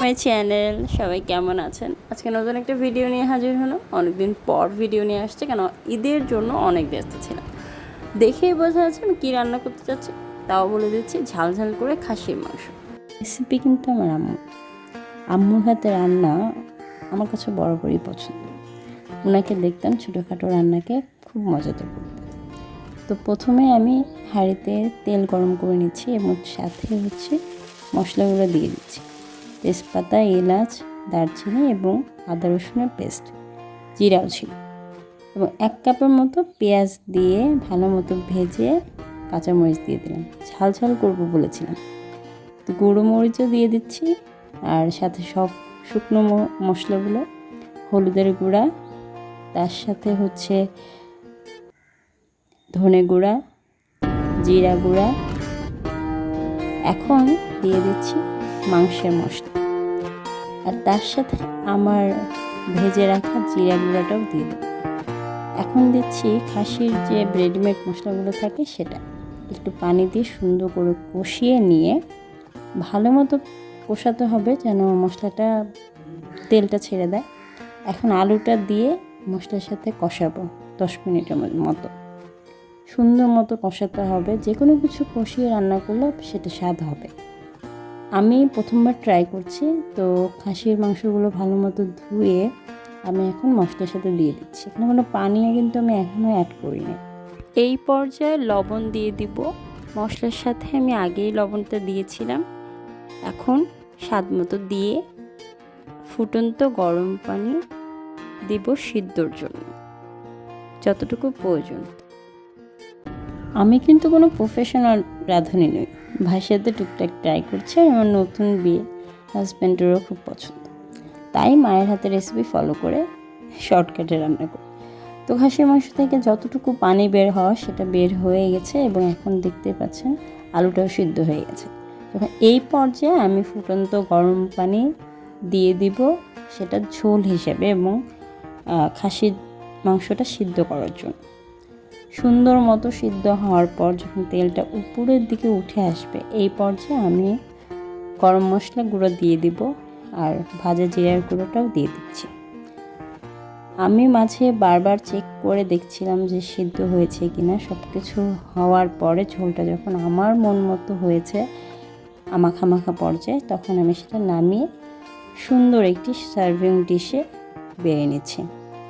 My channel সবাই কেমন আছেন? আজকে নতুন একটা ভিডিও নিয়ে হাজির হলো অনেকদিন পর ভিডিও নিয়ে আসছে, কেন ঈদের জন্য অনেক ব্যস্ত ছিলাম। দেখেই বোঝা যাচ্ছে আমি কী রান্না করতে চাচ্ছি, তাও বলে দিচ্ছি, ঝাল ঝাল করে খাসির মাংস। রেসিপি কিন্তু আমার আম্মু। আম্মুর হাতে রান্না আমার কাছে বরাবরই পছন্দ। ওনাকে দেখতাম ছোটোখাটো রান্নাকে খুব মজাতে করতেন তো প্রথমে আমি হাঁড়িতে তেল গরম করে নিচ্ছি এবং সাথে হচ্ছে মশলাগুলো দিয়ে দিচ্ছি। তেজপাতা, এলাচ, দারচিনি এবং আদা রসুনের পেস্ট, জিরাও ছিল। এবং এক কাপের মতো পেঁয়াজ দিয়ে ভালো মতো ভেজে কাঁচামরিচ দিয়ে দিলাম। ঝাল ঝাল করব বলেছিলাম। তো গুঁড়ো মরিচও দিয়ে দিচ্ছি আর সাথে সব শুকনো মশলাগুলো, হলুদের গুঁড়া, তার সাথে হচ্ছে ধনে গুঁড়া, জিরা গুঁড়া। এখন দিয়ে দিচ্ছি মাংসের মশলা। আর তার সাথে আমার ভেজে রাখা জিরা গুঁড়াটাও দিয়ে দেবো। এখন দিচ্ছি খাসির যে রেডিমেড মশলাগুলো থাকে সেটা। একটু পানি দিয়ে সুন্দর করে কষিয়ে নিয়ে ভালো মতো কষাতে হবে যেন মশলাটা তেলটা ছেড়ে দেয়। এখন আলুটা দিয়ে মশলার সাথে কষাবো দশ মিনিটের মতো। সুন্দর মতো কষাতে হবে। যে কোনো কিছু কষিয়ে রান্না করলে সেটা স্বাদ হবে। আমি প্রথমবার ট্রাই করছি, তো খাসির মাংসগুলো ভালো মতো ধুয়ে আমি এখন মশলার সাথে দিয়ে দিচ্ছি। এখানে কোনো পানিও কিন্তু আমি এখনও অ্যাড করিনি। এই পর্যায়ে লবণ দিয়ে দিব। মশলার সাথে আমি আগেই লবণটা দিয়েছিলাম। এখন স্বাদ মতো দিয়ে ফুটন্ত গরম পানি দিব সিদ্ধর জন্য, যতটুকু প্রয়োজন। আমি কিন্তু কোনো প্রফেশনাল রাঁধুনি নই। ভাষাতে টুকটাক ট্রাই করছি আর আমার নতুন বিয়ে হাজব্যান্ডেরও খুব পছন্দ। তাই মায়ের হাতে রেসিপি ফলো করে শর্টকাটে রান্না করি। তো খাসির মাংস থেকে যতটুকু পানি বের হওয়া সেটা বের হয়ে গেছে এবং এখন দেখতে পাচ্ছেন আলুটাও সিদ্ধ হয়ে গেছে। তখন এই পর্যায়ে আমি ফুটন্ত গরম পানি দিয়ে দিব, সেটা ঝোল হিসেবে এবং খাসির মাংসটা সিদ্ধ করার জন্য। সুন্দর মতো সিদ্ধ হওয়ার পর যখন তেলটা উপরের দিকে উঠে আসবে, এই পর্যায়ে আমি গরম মশলা গুঁড়ো দিয়ে দিব আর ভাজা জিরার গুঁড়োটাও দিয়ে দিচ্ছি। আমি মাঝে বারবার চেক করে দেখছিলাম যে সিদ্ধ হয়েছে কিনা। সব কিছু হওয়ার পরে ঝোলটা যখন আমার মন মতো হয়েছে মাখা পর্যায়ে, তখন আমি সেটা নামিয়ে সুন্দর একটি সার্ভিং ডিশে বেড়ে নিচ্ছি।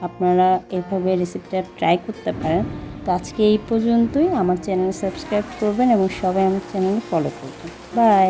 আপনারা এভাবে রেসিপিটা ট্রাই করতে পারেন। তো আজকে এই পর্যন্তই। আমার চ্যানেল সাবস্ক্রাইব করবেন এবং সবাই আমার চ্যানেল ফলো করবেন। বাই।